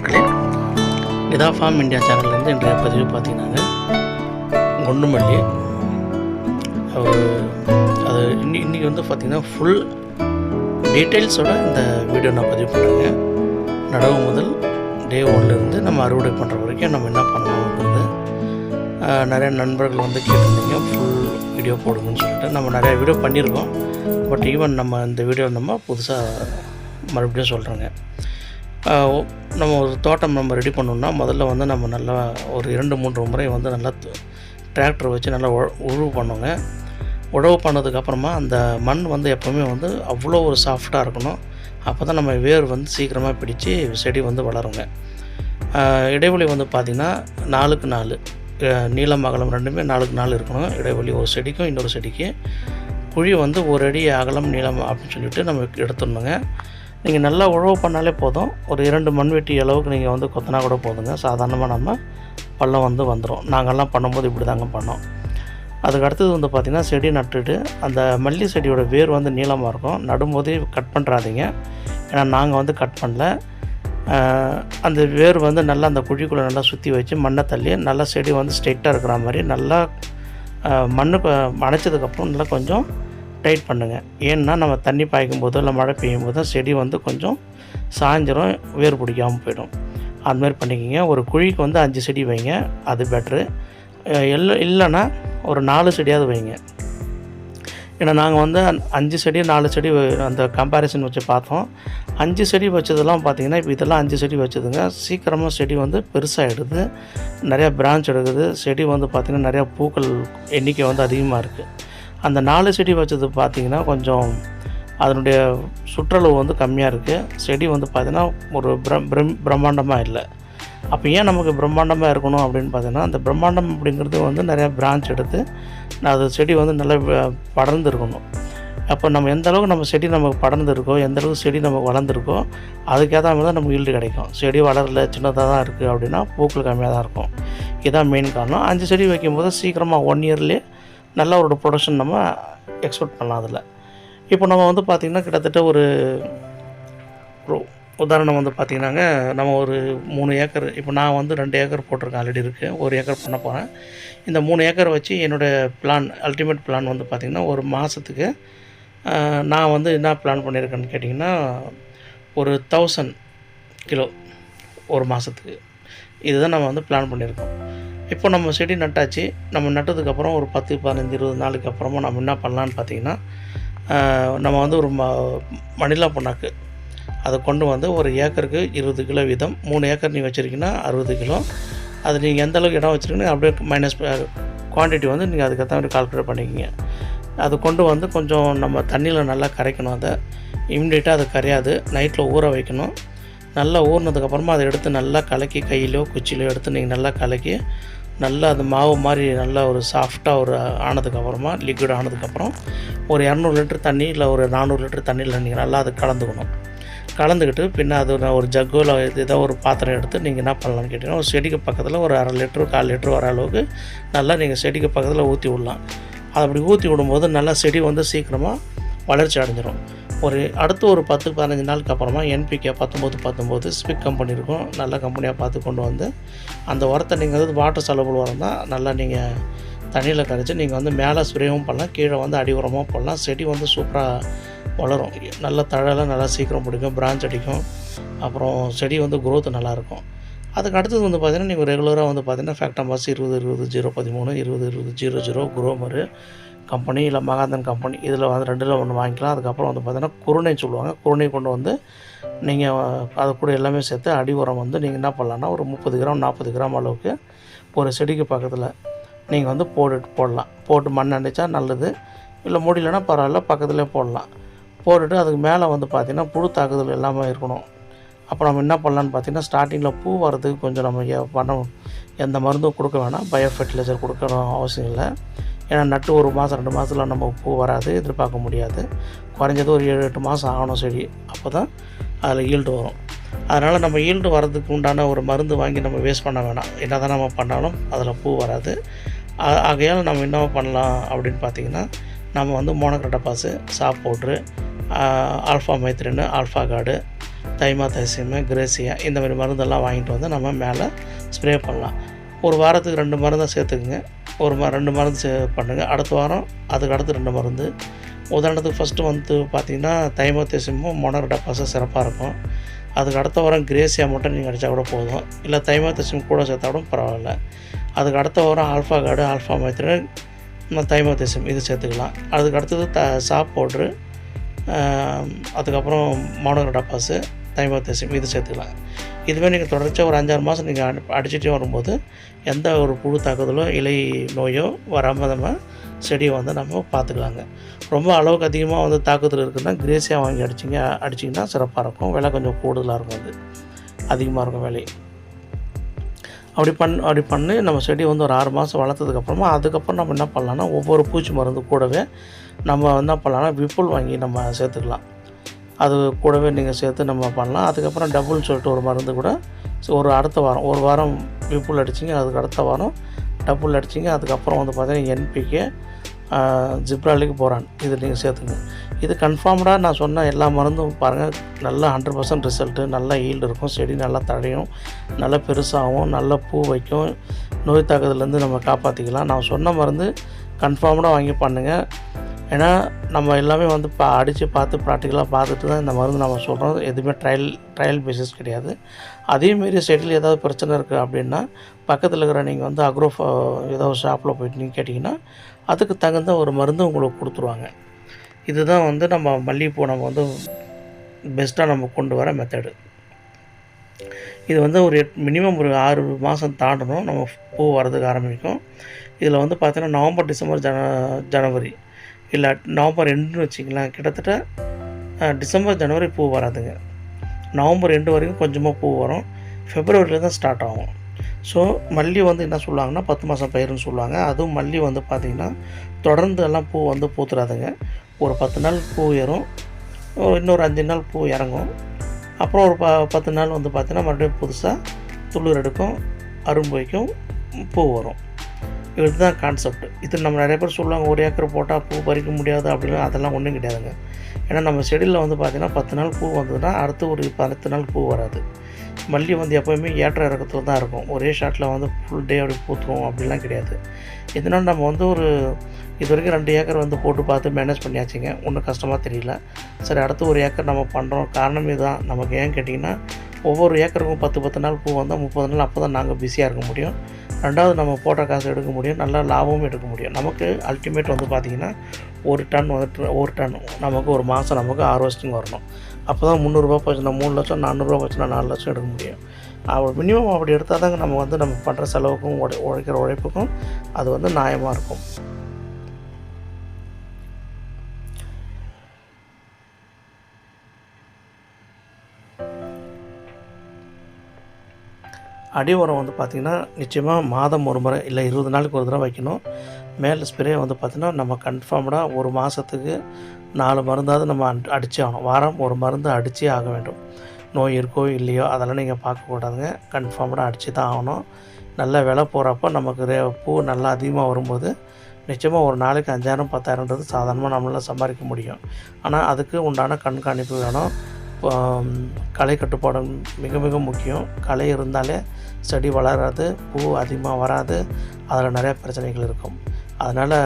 மக்களே. இதா form India சேனல்லேருந்து இன்றைய பதிவு பார்த்தீங்கன்னாங்க. குண்டுமல்லி அவர் அது இன்னி இன்றைக்கி வந்து பார்த்திங்கன்னா ஃபுல் டீட்டெயில்ஸோட இந்த வீடியோ நான் பதிவு பண்ணுறேங்க நடவு முதல் டே ஒன்லேருந்து நம்ம அறுவடை பண்ணுற வரைக்கும் நம்ம என்ன பண்ணணுன்றது நிறைய நண்பர்கள் வந்து கேட்டிருந்தீங்க. ஃபுல் வீடியோ போடுங்கன்னு சொல்லிட்டு. நம்ம நிறையா வீடியோ பண்ணியிருக்கோம். பட் ஈவன் நம்ம இந்த வீடியோ நம்ம புதுசாக மறுபடியும் சொல்கிறேங்க நம்ம ஒரு தோட்டம் நம்ம ரெடி பண்ணோம்னா முதல்ல வந்து நம்ம நல்லா ஒரு இரண்டு மூன்று முறை வந்து நல்லா டிராக்டர் வச்சு நல்லா உழவு பண்ணுவோங்க உழவு பண்ணதுக்கப்புறமா அந்த மண் வந்து எப்போவுமே வந்து அவ்வளோ ஒரு சாஃப்டாக இருக்கணும். அப்போ தான் நம்ம வேர் வந்து சீக்கிரமாக பிடிச்சி செடி வந்து வளருங்க. இடைவெளி வந்து பார்த்திங்கன்னா நாலுக்கு நாலு. அஹ் நீளம் அகலம் ரெண்டுமே நாலுக்கு நாலு இருக்கணும். இடைவெளி ஒரு செடிக்கும் இன்னொரு செடிக்கு குழி வந்து ஒரு அடி அகலம் நீளம் அப்படின்னு சொல்லிட்டு நம்ம எடுத்துடணுங்க. நீங்கள் நல்லா உழவு பண்ணாலே போதும். ஒரு இரண்டு மண்வெட்டி அளவுக்கு நீங்கள் வந்து கொத்தினா கூட போதுங்க. சாதாரணமாக நம்ம பள்ளம் வந்து வந்துடும் நாங்கள்லாம் பண்ணும்போது இப்படி தாங்க பண்ணோம். அதுக்கு அடுத்தது வந்து பார்த்திங்கன்னா செடி நட்டுட்டு அந்த மல்லி செடியோட வேர் வந்து நீளமாக இருக்கும். நடும்போதே கட் பண்ணுறாதீங்க ஏன்னா நாங்கள் வந்து கட் பண்ணல. அந்த வேர் வந்து நல்லா அந்த குழிக்குள்ளே நல்லா சுற்றி வச்சு மண்ணை தள்ளி நல்லா செடி வந்து ஸ்ட்ரெயிட்டாக இருக்கிற மாதிரி நல்லா மண்ணு அணைச்சதுக்கப்புறம் நல்லா கொஞ்சம் டைட் பண்ணுங்கள் ஏன்னா நம்ம தண்ணி பாய்க்கும் போதோ இல்லை மழை பெய்யும் போதோ செடி வந்து கொஞ்சம் சாயந்தரம் வேர் பிடிக்காமல் போயிடும். அதுமாதிரி பண்ணிக்கிங்க. ஒரு குழிக்கு வந்து அஞ்சு செடி வைங்க. அது பெட்ரு இல்லை இல்லைன்னா ஒரு நாலு செடியாவது வைங்க. ஏன்னா நாங்கள் வந்து அந்- அஞ்சு செடி நாலு செடி வ- அந்த கம்பேரிசன் வச்சு பார்த்தோம். அஞ்சு செடி வச்சதெல்லாம் பார்த்திங்கன்னா இப்போ இதெல்லாம் அஞ்சு செடி வச்சதுங்க. சீக்கிரமாக செடி வந்து பெருசாகிடுது நிறையா பிரான்ச் எடுக்குது. செடி வந்து பார்த்திங்கன்னா நிறையா பூக்கள் எண்ணிக்கை வந்து அதிகமாக இருக்குது அந்த நாலு செடி வச்சது பார்த்திங்கன்னா கொஞ்சம் அதனுடைய சுற்றளவு வந்து கம்மியாக இருக்குது செடி வந்து பார்த்திங்கன்னா ஒரு பிரம் பிரம் பிரம்மாண்டமாக இல்லை. அப்போ ஏன் நமக்கு பிரம்மாண்டமாக இருக்கணும் அப்படின்னு பார்த்தீங்கன்னா அந்த பிரம்மாண்டம் அப்படிங்கிறது வந்து நிறையா பிரான்ச் எடுத்து அது செடி வந்து நல்லா படர்ந்து இருக்கணும் அப்போ நம்ம எந்த அளவுக்கு நம்ம செடி நமக்கு படர்ந்து இருக்கோ எந்த அளவுக்கு செடி நமக்கு வளர்ந்துருக்கோ அதுக்கேற்ற மாதிரி தான் நமக்கு ஈல்டு கிடைக்கும். செடி வளரல சின்னதாக தான் இருக்குது அப்படின்னா பூக்கள் கம்மியாக தான் இருக்கும். இதுதான் மெயின் காரணம். அஞ்சு செடி வைக்கும்போது சீக்கிரமாக ஒன் இயர்லேயே நல்ல ஒரு ப்ரொடக்ஷன் நம்ம எக்ஸ்பெக்ட் பண்ணலாம் அதில். இப்போ நம்ம வந்து பார்த்திங்கன்னா கிட்டத்தட்ட ஒரு உதாரணம் வந்து பார்த்திங்கன்னாங்க நம்ம ஒரு மூணு ஏக்கர் இப்போ நான் வந்து ரெண்டு ஏக்கர் போட்டிருக்கேன் ஆல்ரெடி இருக்குது ஒரு ஏக்கர் பண்ண போகிறேன் இந்த மூணு ஏக்கர் வச்சு என்னோடய பிளான் அல்டிமேட் பிளான் வந்து பார்த்திங்கன்னா ஒரு மாதத்துக்கு நான் வந்து என்ன பிளான் பண்ணியிருக்கேன்னு கேட்டிங்கன்னா ஒரு தௌசண்ட் கிலோ ஒரு மாதத்துக்கு இதுதான் நம்ம வந்து பிளான் பண்ணியிருக்கோம் இப்போ நம்ம செடி நட்டாச்சு நம்ம நட்டதுக்கப்புறம் ஒரு பத்து பதினஞ்சு இருபது நாளுக்கு அப்புறமா நம்ம என்ன பண்ணலான்னு பார்த்தீங்கன்னா நம்ம வந்து ஒரு ம மணிலா புண்ணாக்கு. அதை கொண்டு வந்து ஒரு ஏக்கருக்கு இருபது கிலோ வீதம் மூணு ஏக்கர் நீங்கள் வச்சுருக்கீங்கன்னா அறுபது கிலோ. அது நீங்கள் எந்த அளவுக்கு இடம் வச்சுருக்கீங்கன்னா அப்படியே மைனஸ் குவான்டிட்டி வந்து நீங்கள் அதுக்கேற்ற மாதிரி கால்குலேட் பண்ணிக்கிங்க. அது கொண்டு வந்து கொஞ்சம் நம்ம தண்ணியில் நல்லா கரைக்கணும் அதை. இம்மிடியட்டாக அது கரையாது. நைட்டில் ஊற வைக்கணும். நல்லா ஊறினதுக்கப்புறமா அதை எடுத்து நல்லா கலக்கி கையிலையோ குச்சிலையோ எடுத்து நீங்கள் நல்லா கலக்கி நல்லா அது மாவு மாதிரி நல்லா ஒரு சாஃப்டாக ஒரு ஆனதுக்கப்புறமா லிக்விட் ஆனதுக்கப்புறம் ஒரு இரநூறு லிட்டர் தண்ணி இல்லை ஒரு நானூறு லிட்டர் தண்ணியில் நீங்கள் நல்லா அது கலந்துக்கணும். கலந்துக்கிட்டு பின்ன அது ஒரு- ஜக்கோ இல்லை ஏதோ ஒரு பாத்திரம் எடுத்து நீங்கள் என்ன பண்ணலாம்னு கேட்டிங்கன்னா ஒரு செடிக்கு பக்கத்தில் ஒரு அரை லிட்டரு கால் லிட்ரு வர அளவுக்கு நல்லா நீங்கள் செடிக்கு பக்கத்தில் ஊற்றி விடலாம். அது அப்படி ஊற்றி விடும்போது நல்லா செடி வந்து சீக்கிரமாக வளர்ச்சி அடைஞ்சிடும் ஒரு அடுத்து ஒரு பத்து பதினஞ்சு நாளுக்கு அப்புறமா என்பிகே பத்தொம்போது பத்தொம்போது ஸ்பிக் கம்பெனி இருக்கும். நல்ல கம்பெனியாக பார்த்து கொண்டு வந்து அந்த உரத்தை நீங்கள் வந்து வாட்டர் செலவு உரம் தான். நல்லா நீங்கள் தண்ணியில் கரைச்சி நீங்கள் வந்து மேலே ஸ்ப்ரேவும் பண்ணலாம். கீழே வந்து அடி உரமும் போடலாம் செடி வந்து சூப்பராக வளரும். நல்ல தழலாம் நல்லா சீக்கிரம் பிடிக்கும். பிரான்ச் அடிக்கும். அப்புறம் செடி வந்து growth நல்லாயிருக்கும். அதுக்கு அடுத்தது வந்து பார்த்தீங்கன்னா நீங்கள் ரெகுலராக வந்து பார்த்தீங்கன்னா ஃபேக்டமாஸ் இருபது இருபது ஜீரோ பதிமூணு இருபது இருபது ஜீரோ ஜீரோ குரோமரு கம்பெனி இல்லை மகாந்தன் கம்பெனி இதில் வந்து ரெண்டில் ஒன்று வாங்கிக்கலாம். அதுக்கப்புறம் வந்து பார்த்தீங்கன்னா குருணை சொல்லுவாங்க. குருணை கொண்டு வந்து நீங்கள் அது கூட எல்லாமே சேர்த்து அடி உரம் வந்து நீங்கள் என்ன பண்ணலான்னா ஒரு முப்பது கிராம் நாற்பது கிராம் அளவுக்கு ஒரு செடிக்கு பக்கத்தில் நீங்கள் வந்து போட்டுட்டு போடலாம். போட்டு மண் அடித்தா நல்லது. இல்லை முடியலன்னா பரவாயில்ல பக்கத்துலேயே போடலாம். போட்டுட்டு அதுக்கு மேலே வந்து பார்த்திங்கன்னா புழு தாக்குதல் எல்லாமே இருக்கணும். அப்போ நம்ம என்ன பண்ணலான்னு பார்த்தீங்கன்னா ஸ்டார்டிங்கில் பூ வரதுக்கு கொஞ்சம் நம்ம ஏ- பண்ண எந்த மருந்தும் கொடுக்க வேணாம். பயோ ஃபெர்டிலைசர் கொடுக்கணும் அவசியம் இல்லை. ஏன்னா நட்டு ஒரு மாதம் ரெண்டு மாதத்தில் நம்ம பூ வராது எதிர்பார்க்க முடியாது. குறைஞ்சது ஒரு ஏழு எட்டு மாதம் ஆகணும் செடி. அப்போ தான் அதில் ஈல்டு வரும். அதனால் நம்ம ஈல்டு வர்றதுக்கு உண்டான ஒரு மருந்து வாங்கி நம்ம வேஸ்ட் பண்ண வேணாம். என்ன தான் நம்ம பண்ணாலும் அதில் பூ வராது. ஆகையால் நம்ம என்ன பண்ணலாம் அப்படின்னு பார்த்தீங்கன்னா நம்ம வந்து மோனோக்ரட்டபாஸு சாப் பவுட்ரு ஆல்ஃபா மைத்ரின்னு ஆல்ஃபா கார்டு தைமா தைசியமு கிரேசியா இந்த மாதிரி மருந்தெல்லாம் வாங்கிட்டு வந்து நம்ம மேலே ஸ்ப்ரே பண்ணலாம். ஒரு வாரத்துக்கு ரெண்டு மருந்தை சேர்த்துக்குங்க. ஒரு ம ரெண்டு மருந்து சே பண்ணுங்கள் அடுத்த வாரம் அதுக்கு அடுத்து ரெண்டு மருந்து. உதாரணத்துக்கு ஃபஸ்ட்டு வந்து பார்த்திங்கன்னா தைமோத்தேசியமும் மொனர் டப்பாஸும் சிறப்பாக இருக்கும். அதுக்கு அடுத்த வாரம் கிரேசியா மட்டும் நீங்கள் அடித்தா கூட போதும். இல்லை தைமோத்தேசியம் கூட சேர்த்தா கூட பரவாயில்ல. அதுக்கு அடுத்த வாரம் ஆல்ஃபா கார்டு ஆல்ஃபா மைத்திரன் தைமோத்தேசியம் இது சேர்த்துக்கலாம். அதுக்கு அடுத்தது த சாப் பவுட்ரு அதுக்கப்புறம் மோனோர் டப்பாஸு தைமோத்தேசியம் இது சேர்த்துக்கலாம் இதுவே நீங்கள் தொடர்ச்சியாக ஒரு அஞ்சாறு மாதம் நீங்கள் அடி அடிச்சுட்டே வரும்போது எந்த ஒரு புழு தாக்குதலோ இலை நோயோ வராமல் நம்ம செடியை வந்து நம்ம பார்த்துக்கலாங்க. ரொம்ப அளவுக்கு அதிகமாக வந்து தாக்குதல் இருக்குன்னா கிரேசியாக வாங்கி அடிச்சிங்க அடிச்சிங்கன்னா சிறப்பாக இருக்கும். விலை கொஞ்சம் கூடுதலாக இருக்கும் அது. அதிகமாக இருக்கும் விலை. அப்படி பண் அப்படி பண்ணி நம்ம செடி வந்து ஒரு ஆறு மாதம் வளர்த்ததுக்கப்புறமா அதுக்கப்புறம் நம்ம என்ன பண்ணலாம்னா ஒவ்வொரு பூச்சி மருந்து கூடவே நம்ம என்ன பண்ணலாம்னா விப்புல் வாங்கி நம்ம சேர்த்துக்கலாம். அது கூடவே நீங்கள் சேர்த்து நம்ம பண்ணலாம். அதுக்கப்புறம் டபுள்னு சொல்லிட்டு ஒரு மருந்து கூட ஸோ ஒரு அடுத்த வாரம் ஒரு வாரம் விப்புல் அடிச்சிங்க அதுக்கு அடுத்த வாரம் டபுள் அடிச்சிங்க. அதுக்கப்புறம் வந்து பார்த்தீங்கன்னா என்பிகே ஜிப்ராலிக்கு போகிறான் இது நீங்கள் சேர்த்துங்க. இது கன்ஃபார்ம்டாக நான் சொன்ன எல்லா மருந்தும் பாருங்கள் நல்லா ஹண்ட்ரட் பர்சன்ட் ரிசல்ட்டு நல்லா ஈல்டு இருக்கும். செடி நல்லா தழையும் நல்லா பெருசாகும் நல்லா பூ வைக்கும். நோய் தாக்குதலேருந்து நம்ம காப்பாற்றிக்கலாம் நான் சொன்ன மருந்து கன்ஃபார்ம்டாக வாங்கி பண்ணுங்கள் ஏன்னா நம்ம எல்லாமே வந்து பா அடித்து பார்த்து ப்ராக்டிக்கலாக பார்த்துட்டு தான் இந்த மருந்து நம்ம சொல்கிறோம் எதுவுமே ட்ரையல் ட்ரையல் பேசிஸ் கிடையாது. அதேமாரி செடியில் ஏதாவது பிரச்சனை இருக்குது அப்படின்னா பக்கத்தில் இருக்கிற நீங்கள் வந்து அக்ரோ ஏதாவது ஷாப்பில் போயிட்டு நீங்கள் கேட்டிங்கன்னா அதுக்கு தகுந்த ஒரு மருந்து உங்களுக்கு கொடுத்துருவாங்க. இதுதான் வந்து நம்ம மல்லிகைப்பூ நம்ம வந்து பெஸ்ட்டாக நம்ம கொண்டு வர மெத்தடு இது வந்து ஒரு எட் மினிமம் ஒரு ஆறு மாதம் தாண்டணும். நம்ம பூ வரதுக்கு ஆரம்பிக்கும். இதில் வந்து பார்த்தீங்கன்னா நவம்பர் டிசம்பர் ஜன ஜனவரி. இல்லை நவம்பர் ரெண்டுன்னு வச்சிங்களேன் கிட்டத்தட்ட டிசம்பர் ஜனவரி பூ வராதுங்க. நவம்பர் ரெண்டு வரைக்கும் கொஞ்சமாக பூ வரும். ஃபெப்ரவரியில் தான் ஸ்டார்ட் ஆகும். ஸோ மல்லி வந்து என்ன சொல்லுவாங்கன்னா பத்து மாதம் பயிருன்னு சொல்லுவாங்க. அதுவும் மல்லி வந்து பார்த்திங்கன்னா தொடர்ந்து எல்லாம் பூ வந்து பூத்துறாதுங்க. ஒரு பத்து நாள் பூ ஏறும். இன்னொரு அஞ்சு நாள் பூ இறங்கும். அப்புறம் ஒரு ப பத்து நாள் வந்து பார்த்திங்கன்னா மறுபடியும் புதுசாக துளிர் எடுக்கும் அரும்பு வைக்கும் பூ வரும். இதுதான் கான்செப்ட் இது நம்ம நிறைய பேர் சொல்லுவாங்க ஒரு ஏக்கர் போட்டால் பூ பறிக்க முடியாது அப்படின்னு அதெல்லாம் ஒன்றும் கிடையாதுங்க. ஏன்னா நம்ம செடியில் வந்து பார்த்திங்கன்னா பத்து நாள் பூ வந்ததுன்னா அடுத்து ஒரு பத்து நாள் பூ வராது. மல்லி வந்து எப்போயுமே ஏற்ற இறக்கத்தில் தான் இருக்கும். ஒரே ஷாட்டில் வந்து ஃபுல் டே அப்படி பூத்துரும் அப்படிலாம் கிடையாது. இதனால் நம்ம வந்து ஒரு இது வரைக்கும் ரெண்டு ஏக்கர் வந்து போட்டு பார்த்து மேனேஜ் பண்ணியாச்சுங்க. ஒன்றும் கஷ்டமாக தெரியல. சரி அடுத்து ஒரு ஏக்கர் நம்ம பண்ணுறோம் காரணம் இதுதான் நமக்கு ஏன் கேட்டிங்கன்னா ஒவ்வொரு ஏக்கருக்கும் பத்து பத்து நாள் பூ வந்தால் முப்பது நாள் அப்போ தான் நாங்கள் பிஸியாக இருக்க முடியும். ரெண்டாவது நம்ம போட்ட காசு எடுக்க முடியும். நல்ல லாபமும் எடுக்க முடியும். நமக்கு அல்டிமேட் வந்து பார்த்திங்கன்னா ஒரு டன் வந்துட்டு ஒரு டன் நமக்கு ஒரு மாதம் நமக்கு ஹார்வெஸ்டிங் வரணும். அப்போ தான் முந்நூறுரூவா போச்சுன்னா மூணு லட்சம் நானூறுரூவா போச்சுன்னா நாலு லட்சம் எடுக்க முடியும். அவள் மினிமம் அப்படி எடுத்தால் தாங்க நம்ம வந்து நம்ம பண்ணுற செலவுக்கும் உழை உழைக்கிற உழைப்புக்கும் அது வந்து நியாயமாக இருக்கும். அடி உரம் வந்து பார்த்திங்கன்னா நிச்சயமாக மாதம் ஒரு முறை இல்லை இருபது நாளுக்கு ஒரு தடவை வைக்கணும். மேல் ஸ்ப்ரே வந்து பார்த்திங்கன்னா நம்ம கன்ஃபார்ம்டாக ஒரு மாதத்துக்கு நாலு மருந்தாவது நம்ம அடித்தே ஆகணும். வாரம் ஒரு மருந்து அடித்தே ஆக வேண்டும். நோய் இருக்கோ இல்லையோ அதெல்லாம் நீங்கள் பார்க்கக்கூடாதுங்க கன்ஃபார்ம்டாக அடித்து தான் ஆகணும். நல்ல விலை போகிறப்போ நமக்கு ரே பூ நல்லா அதிகமாக வரும்போது நிச்சயமாக ஒரு நாளைக்கு அஞ்சாயிரம் பத்தாயிரம்ன்றது சாதாரணமாக நம்மளால் சம்பாதிக்க முடியும். ஆனால் அதுக்கு உண்டான கண்காணிப்பு வேணும். கலை களை கட்டுப்பாடு மிக மிக முக்கியம். களை இருந்தாலே செடி வளராது பூ அதிகமாக வராது அதில் நிறைய பிரச்சனைகள் இருக்கும். அதனால்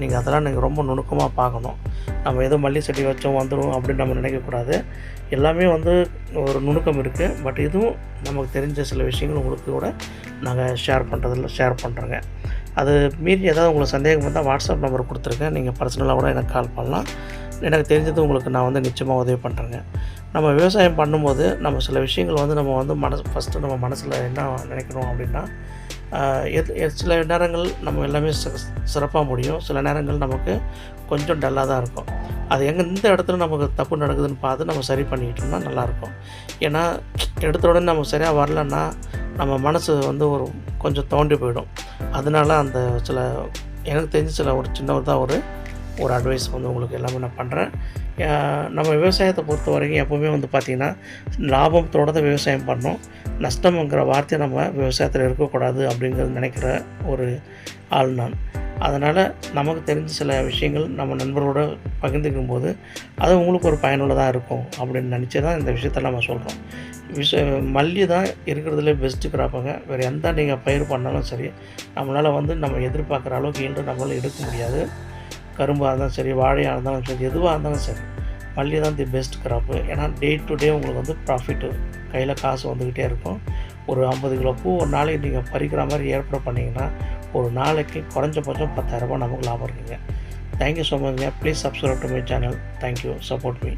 நீங்கள் அதெல்லாம் நீங்கள் ரொம்ப நுணுக்கமாக பார்க்கணும். நம்ம எதுவும் மல்லி செடி வச்சோம் வந்துடும் அப்படின்னு நம்ம நினைக்கக்கூடாது எல்லாமே வந்து ஒரு நுணுக்கம் இருக்குது பட் இதுவும் நமக்கு தெரிஞ்ச சில விஷயங்கள் உங்களுக்கு கூட நாங்கள் ஷேர் பண்ணுறதில்ல ஷேர் பண்ணுறோங்க அது மீறி ஏதாவது உங்களுக்கு சந்தேகம் வந்தால் வாட்ஸ்அப் நம்பர் கொடுத்துருக்கேன் நீங்கள் பர்சனலாக கூட எனக்கு கால் பண்ணலாம். எனக்கு தெரிஞ்சது உங்களுக்கு நான் வந்து நிச்சயமாக உதவி பண்ணுறேங்க நம்ம விவசாயம் பண்ணும்போது நம்ம சில விஷயங்கள் வந்து நம்ம வந்து மனசு ஃபஸ்ட்டு நம்ம மனசில் என்ன நினைக்கிறோம் அப்படின்னா சில நேரங்கள் நம்ம எல்லாமே சிறப்பாக முடியும். சில நேரங்கள் நமக்கு கொஞ்சம் டல்லாக தான் இருக்கும். அது எங்கே இந்த இடத்துல நமக்கு தப்பு நடக்குதுன்னு பார்த்து நம்ம சரி பண்ணிக்கிட்டோம்னா நல்லாயிருக்கும் ஏன்னா எடுத்த உடனே நம்ம சரியாக வரலன்னா நம்ம மனசு வந்து ஒரு கொஞ்சம் தோண்டி போயிடும். அதனால அந்த சில எனக்கு தெரிஞ்ச சில ஒரு சின்ன ஒரு ஒரு ஒரு அட்வைஸ் வந்து உங்களுக்கு எல்லாமே நான் பண்ணுறேன் நம்ம விவசாயத்தை பொறுத்த வரைக்கும் எப்போவுமே வந்து பார்த்திங்கன்னா லாபத்தோட தான் விவசாயம் பண்ணோம் நஷ்டம்ங்கிற வார்த்தையை நம்ம விவசாயத்தில் இருக்கக்கூடாது அப்படிங்கிறது நினைக்கிற ஒரு ஆள் நான். அதனால் நமக்கு தெரிஞ்ச சில விஷயங்கள் நம்ம நண்பர்களோட பகிர்ந்துக்கும் போது அது உங்களுக்கு ஒரு பயனுள்ளதாக இருக்கும் அப்படின்னு நினச்சி தான் இந்த விஷயத்த நம்ம சொல்கிறோம் விஷ மல்லி தான் இருக்கிறதுல பெஸ்ட்டு கிராப்புங்க வேறு எந்த நீங்கள் பயிர் பண்ணாலும் சரி நம்மளால் வந்து நம்ம எதிர்பார்க்குற அளவுக்கு ஈல்டு நம்மளால் எடுக்க முடியாது. கரும்பாக இருந்தாலும் சரி வாழையாக இருந்தாலும் சரி எதுவாக இருந்தாலும் சரி மல்லி தான் தி பெஸ்ட் கிராப்பு ஏன்னா டே டு டே உங்களுக்கு வந்து ப்ராஃபிட்டு கையில் காசு வந்துக்கிட்டே இருக்கும். ஒரு ஐம்பது கிலோ பூ ஒரு நாளைக்கு நீங்கள் பறிக்கிற மாதிரி ஏற்பாடு பண்ணிங்கன்னா ஒரு நாளைக்கு குறைஞ்சபட்சம் பத்தாயிரரூபா நமக்கு லாபம் இருக்குங்க. Thank you so மச்ங்க please subscribe to my channel thank you support me